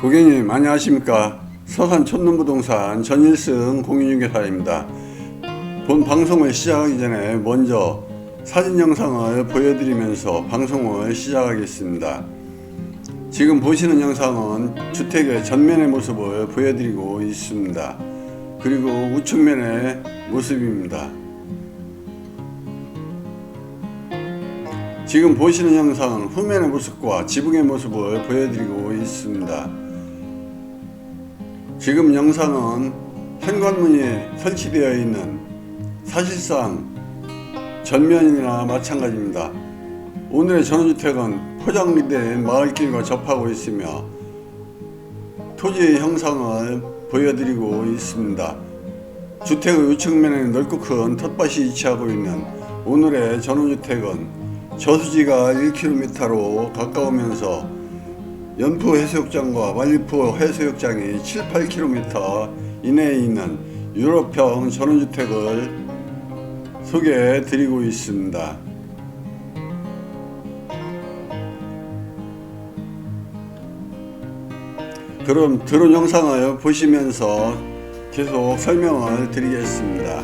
고객님 안녕하십니까? 서산 촌놈부동산 전일승 공인중개사입니다. 본 방송을 시작하기 전에 먼저 사진 영상을 보여드리면서 방송을 시작하겠습니다. 지금 보시는 영상은 주택의 전면의 모습을 보여드리고 있습니다. 그리고 우측면의 모습입니다. 지금 보시는 영상은 후면의 모습과 지붕의 모습을 보여드리고 있습니다. 지금 영상은 현관문이 설치되어 있는 사실상 전면이나 마찬가지입니다. 오늘의 전원주택은 포장된 마을길과 접하고 있으며 토지의 형상을 보여드리고 있습니다. 주택의 우측면에는 넓고 큰 텃밭이 위치하고 있는 오늘의 전원주택은 저수지가 1km로 가까우면서 연포 해수욕장과 말리포 해수욕장이 7, 8km 이내에 있는 유럽형 전원주택을 소개해 드리고 있습니다. 그럼 드론 영상을 보시면서 계속 설명을 드리겠습니다.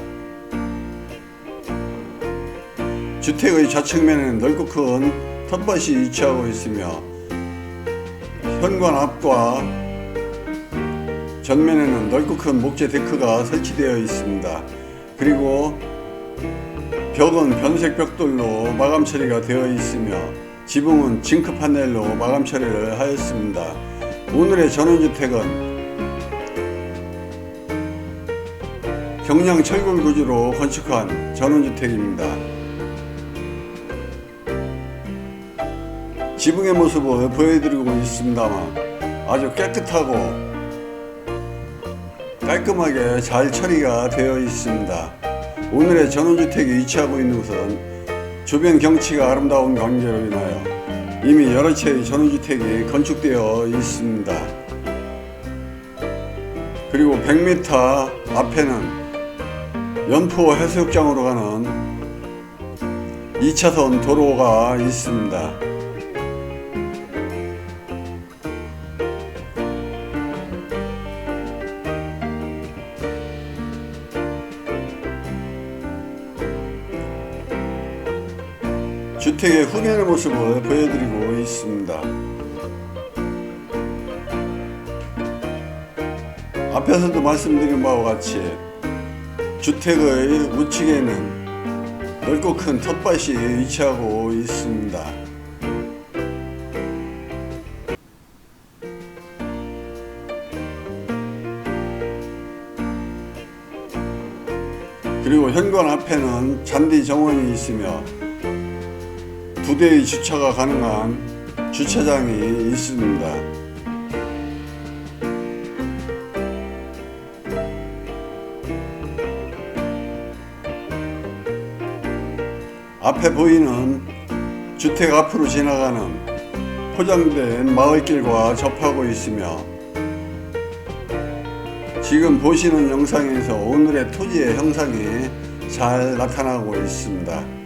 주택의 좌측면에는 넓고 큰 텃밭이 위치하고 있으며 현관 앞과 전면에는 넓고 큰 목재 데크가 설치되어 있습니다. 그리고 벽은 변색 벽돌로 마감 처리가 되어 있으며 지붕은 징크 파넬로 마감 처리를 하였습니다. 오늘의 전원주택은 경량 철골 구조로 건축한 전원주택입니다. 지붕의 모습을 보여드리고 있습니다만 아주 깨끗하고 깔끔하게 잘 처리가 되어 있습니다. 오늘의 전원주택이 위치하고 있는 곳은 주변 경치가 아름다운 관계로 인하여 이미 여러 채의 전원주택이 건축되어 있습니다. 그리고 100m 앞에는 연포 해수욕장으로 가는 2차선 도로가 있습니다. 주택의 후면의 모습을 보여드리고 있습니다. 앞에서도 말씀드린 바와 같이 주택의 우측에는 넓고 큰 텃밭이 위치하고 있습니다. 그리고 현관 앞에는 잔디 정원이 있으며 두 대의 주차가 가능한 주차장이 있습니다. 앞에 보이는 주택 앞으로 지나가는 포장된 마을길과 접하고 있으며 지금 보시는 영상에서 오늘의 토지의 형상이 잘 나타나고 있습니다.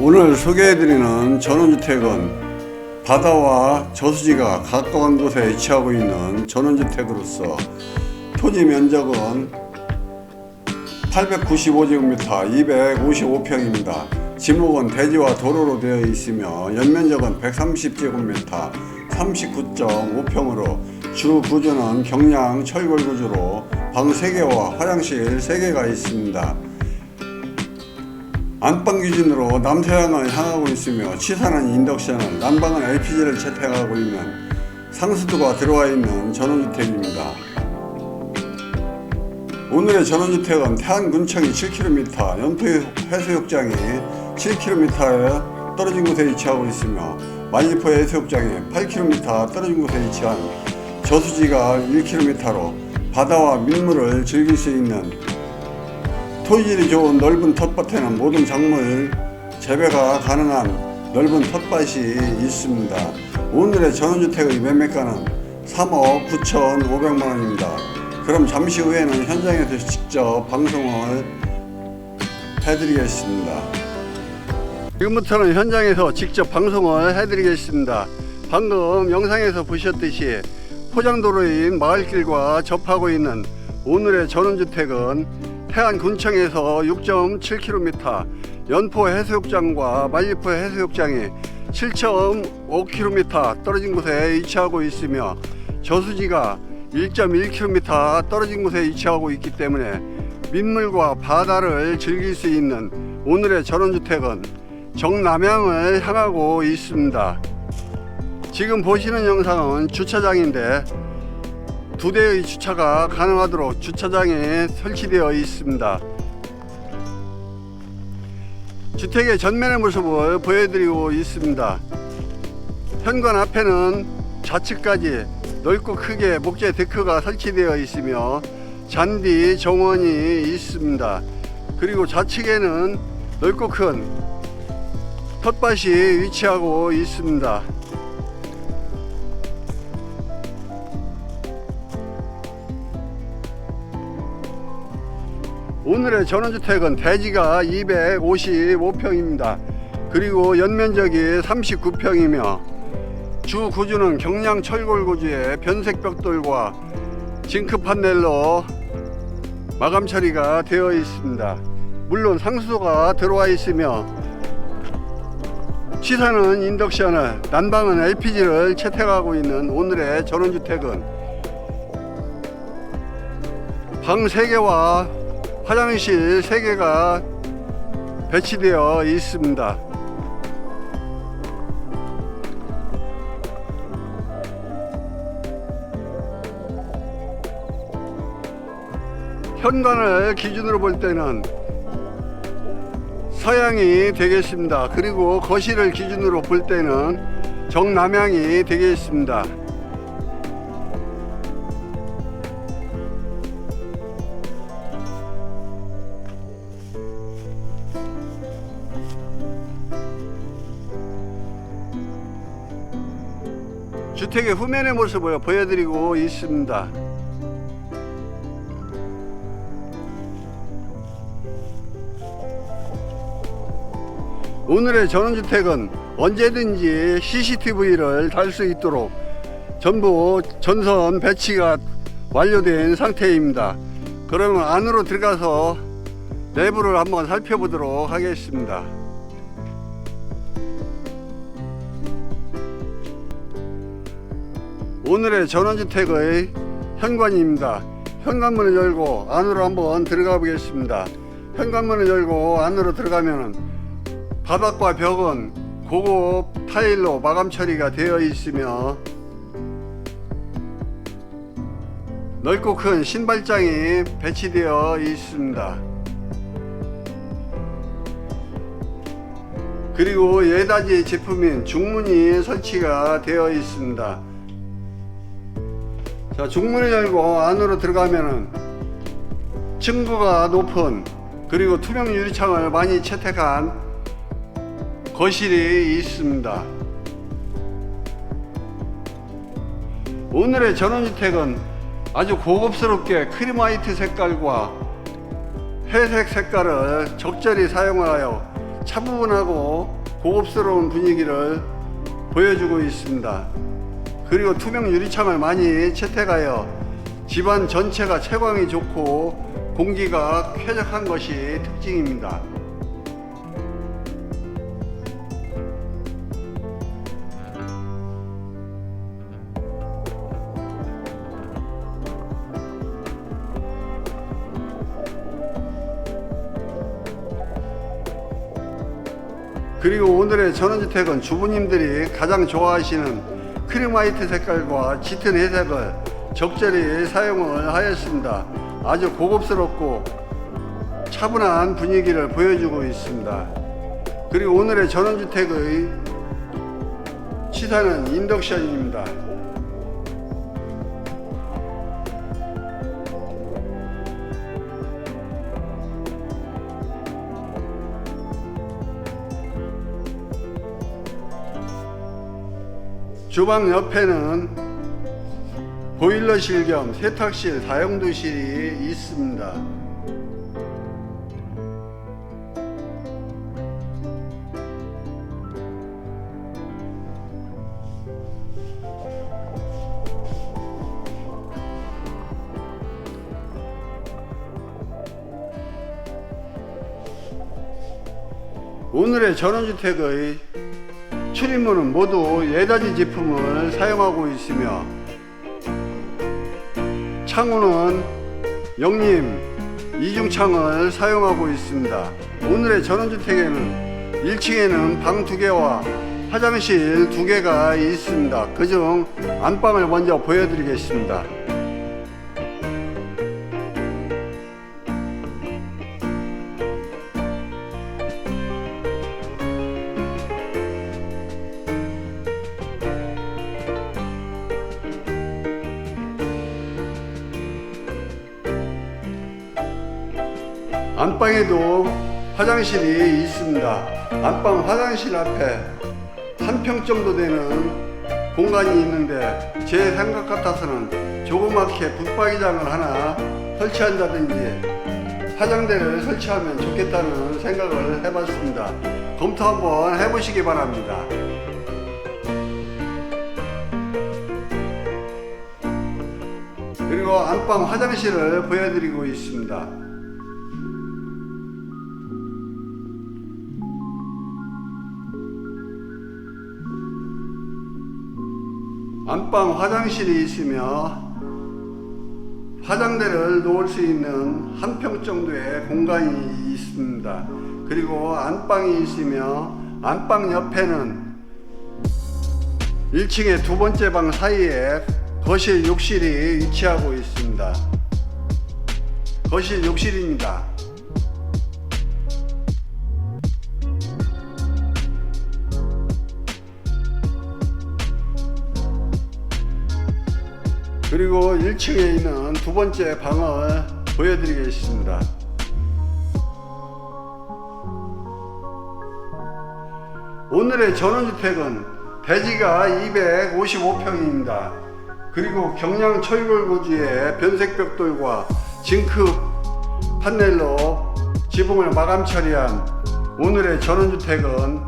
오늘 소개해드리는 전원주택은 바다와 저수지가 가까운 곳에 위치하고 있는 전원주택으로서 토지 면적은 895제곱미터 255평입니다. 지목은 대지와 도로로 되어 있으며 연면적은 130제곱미터 39.5평으로 주 구조는 경량 철골 구조로 방 3개와 화장실 3개가 있습니다. 안방 기준으로 남서향을 향하고 있으며 치사는 인덕션을 난방은 LPG를 채택하고 있는 상수도가 들어와 있는 전원주택입니다. 오늘의 전원주택은 태안군청이 7km, 연포 해수욕장이 7km에 떨어진 곳에 위치하고 있으며 말리포 해수욕장이 8km 떨어진 곳에 위치한 저수지가 1km로 바다와 민물을 즐길 수 있는 토질이 좋은 넓은 텃밭에는 모든 작물 재배가 가능한 넓은 텃밭이 있습니다. 오늘의 전원주택의 매매가는 3억 9천5백만 원입니다. 그럼 잠시 후에는 현장에서 직접 방송을 해드리겠습니다. 지금부터는 현장에서 직접 방송을 해드리겠습니다. 방금 영상에서 보셨듯이 포장도로인 마을길과 접하고 있는 오늘의 전원주택은 태안군청에서 6.7km, 연포 해수욕장과 만리포 해수욕장이 7.5km 떨어진 곳에 위치하고 있으며 저수지가 1.1km 떨어진 곳에 위치하고 있기 때문에 민물과 바다를 즐길 수 있는 오늘의 전원주택은 정남향을 향하고 있습니다. 지금 보시는 영상은 주차장인데 두 대의 주차가 가능하도록 주차장에 설치되어 있습니다. 주택의 전면의 모습을 보여드리고 있습니다. 현관 앞에는 좌측까지 넓고 크게 목재 데크가 설치되어 있으며 잔디 정원이 있습니다. 그리고 좌측에는 넓고 큰 텃밭이 위치하고 있습니다. 오늘의 전원주택은 대지가 255평입니다. 그리고 연면적이 39평이며 주 구주는 경량 철골 구주의 변색 벽돌과 징크 판넬로 마감 처리가 되어 있습니다. 물론 상수도가 들어와 있으며 시사는 인덕션을 난방은 LPG를 채택하고 있는 오늘의 전원주택은 방 3개와 화장실 3개가 배치되어 있습니다. 현관을 기준으로 볼 때는 서양이 되겠습니다. 그리고 거실을 기준으로 볼 때는 정남향이 되겠습니다. 주택의 후면의 모습을 보여드리고 있습니다. 오늘의 전원주택은 언제든지 CCTV를 달 수 있도록 전부 전선 배치가 완료된 상태입니다. 그러면 안으로 들어가서 내부를 한번 살펴보도록 하겠습니다. 오늘의 전원주택의 현관입니다. 현관문을 열고 안으로 한번 들어가 보겠습니다. 현관문을 열고 안으로 들어가면은 바닥과 벽은 고급 타일로 마감 처리가 되어 있으며 넓고 큰 신발장이 배치되어 있습니다. 그리고 예다지 제품인 중문이 설치가 되어 있습니다. 자, 중문을 열고 안으로 들어가면은 층고가 높은 그리고 투명 유리창을 많이 채택한 거실이 있습니다. 오늘의 전원주택은 아주 고급스럽게 크림 화이트 색깔과 회색 색깔을 적절히 사용하여 차분하고 고급스러운 분위기를 보여주고 있습니다. 그리고 투명 유리창을 많이 채택하여 집안 전체가 채광이 좋고 공기가 쾌적한 것이 특징입니다. 그리고 오늘의 전원주택은 주부님들이 가장 좋아하시는 크림 화이트 색깔과 짙은 회색을 적절히 사용을 하였습니다. 아주 고급스럽고 차분한 분위기를 보여주고 있습니다. 그리고 오늘의 전원주택의 시사는 인덕션입니다. 주방 옆에는 보일러실 겸 세탁실, 다용도실이 있습니다. 오늘의 전원주택의 출입문은 모두 예다지 제품을 사용하고 있으며 창호는 영림 이중창을 사용하고 있습니다. 오늘의 전원주택에는 1층에는 방두 개와 화장실 두 개가 있습니다. 그중 안방을 먼저 보여드리겠습니다. 안방에도 화장실이 있습니다. 안방 화장실 앞에 한 평 정도 되는 공간이 있는데 제 생각 같아서는 조그맣게 붙박이장을 하나 설치한다든지 화장대를 설치하면 좋겠다는 생각을 해봤습니다. 검토 한번 해보시기 바랍니다. 그리고 안방 화장실을 보여드리고 있습니다. 안방 화장실이 있으며 화장대를 놓을 수 있는 한 평 정도의 공간이 있습니다. 그리고 안방이 있으며 안방 옆에는 1층의 두 번째 방 사이에 거실 욕실이 위치하고 있습니다. 거실 욕실입니다. 그리고 1층에 있는 두 번째 방을 보여드리겠습니다. 오늘의 전원주택은 대지가 255평입니다. 그리고 경량 철골구지에 변색벽돌과 징크 판넬로 지붕을 마감 처리한 오늘의 전원주택은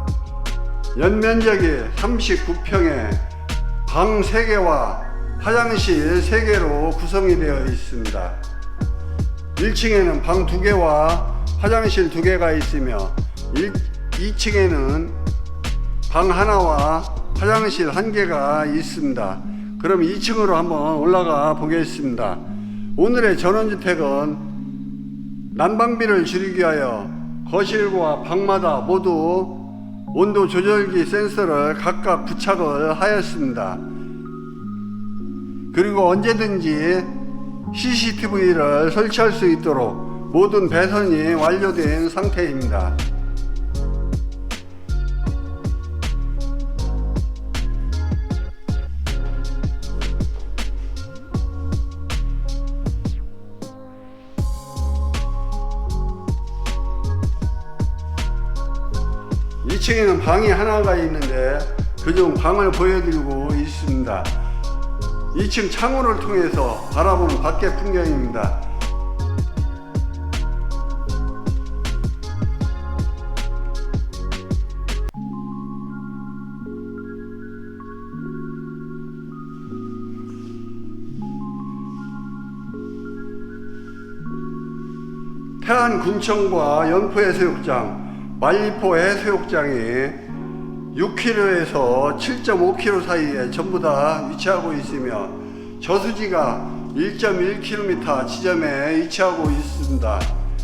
연면적이 39평에 방 3개와 화장실 3개로 구성이 되어 있습니다. 1층에는 방 2개와 화장실 2개가 있으며 1, 2층에는 방 하나와 화장실 한 개가 있습니다. 그럼 2층으로 한번 올라가 보겠습니다. 오늘의 전원주택은 난방비를 줄이기 위하여 거실과 방마다 모두 온도 조절기 센서를 각각 부착을 하였습니다. 그리고 언제든지 CCTV를 설치할 수 있도록 모든 배선이 완료된 상태입니다. 이층에는 방이 하나가 있는데 그중 방을 보여드리고 있습니다. 2층 창호를 통해서 바라보는 밖의 풍경입니다. 태안 군청과 연포 해수욕장, 말리포 해수욕장이 6km에서 7.5km 사이에 전부 다 위치하고 있으며 저수지가 1.1km 지점에 위치하고 있습니다.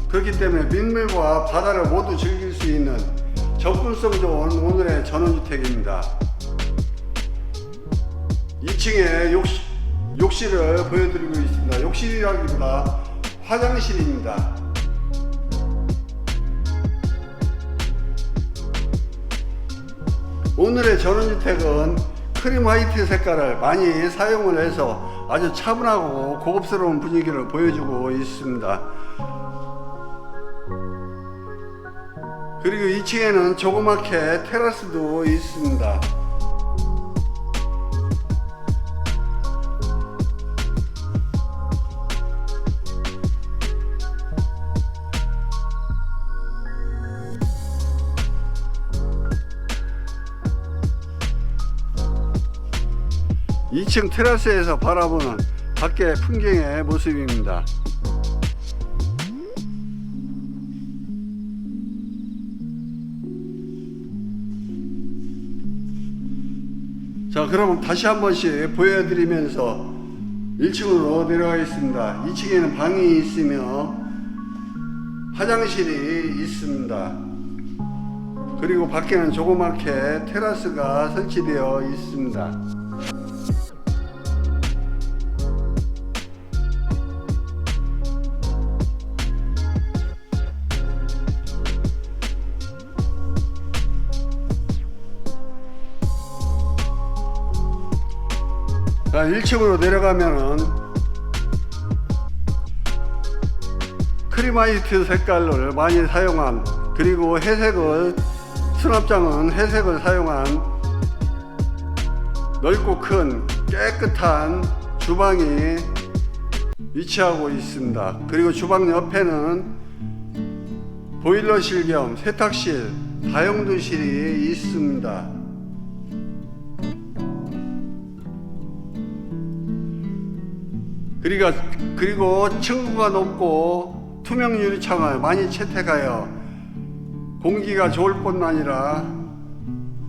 그렇기 때문에 민물과 바다를 모두 즐길 수 있는 접근성 좋은 오늘의 전원주택입니다. 2층에 욕실, 욕실을 보여드리고 있습니다. 욕실이라기보다 화장실입니다. 오늘의 전원주택은 크림 화이트 색깔을 많이 사용을 해서 아주 차분하고 고급스러운 분위기를 보여주고 있습니다. 그리고 2층에는 조그맣게 테라스도 있습니다. 2층 테라스에서 바라보는 밖의 풍경의 모습입니다. 자 그럼 다시 한 번씩 보여드리면서 1층으로 내려가겠습니다. 2층에는 방이 있으며 화장실이 있습니다. 그리고 밖에는 조그맣게 테라스가 설치되어 있습니다. 1층으로 내려가면은 크리마이트 색깔을 많이 사용한 그리고 회색을 수납장은 회색을 사용한 넓고 큰 깨끗한 주방이 위치하고 있습니다. 그리고 주방 옆에는 보일러실 겸 세탁실, 다용도실이 있습니다. 그리고, 그리고 층고가 높고 투명 유리창을 많이 채택하여 공기가 좋을 뿐 아니라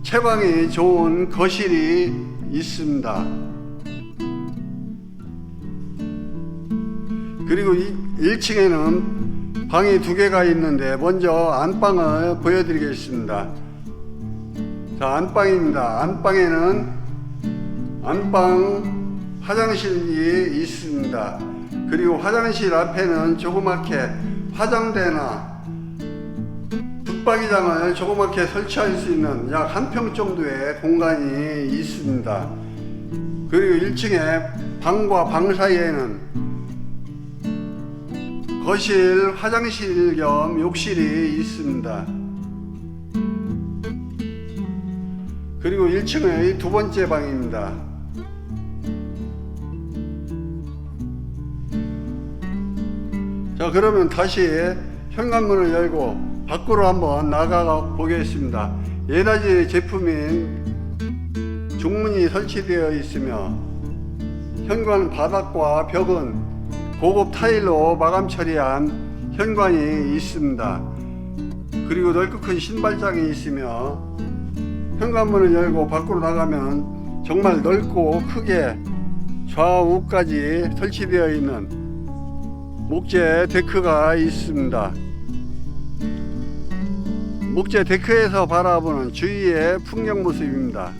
채광이 좋은 거실이 있습니다. 그리고 1층에는 방이 두 개가 있는데 먼저 안방을 보여드리겠습니다. 자, 안방입니다. 안방에는 안방 화장실이 있습니다. 그리고 화장실 앞에는 조그맣게 화장대나 붙박이장을 조그맣게 설치할 수 있는 약 한 평 정도의 공간이 있습니다. 그리고 1층에 방과 방 사이에는 거실, 화장실 겸 욕실이 있습니다. 그리고 1층의 두 번째 방입니다. 자 그러면 다시 현관문을 열고 밖으로 한번 나가 보겠습니다. 예나지 제품인 중문이 설치되어 있으며 현관 바닥과 벽은 고급 타일로 마감 처리한 현관이 있습니다. 그리고 넓고 큰 신발장이 있으며 현관문을 열고 밖으로 나가면 정말 넓고 크게 좌우까지 설치되어 있는 목재 데크가 있습니다. 목재 데크에서 바라보는 주위의 풍경 모습입니다.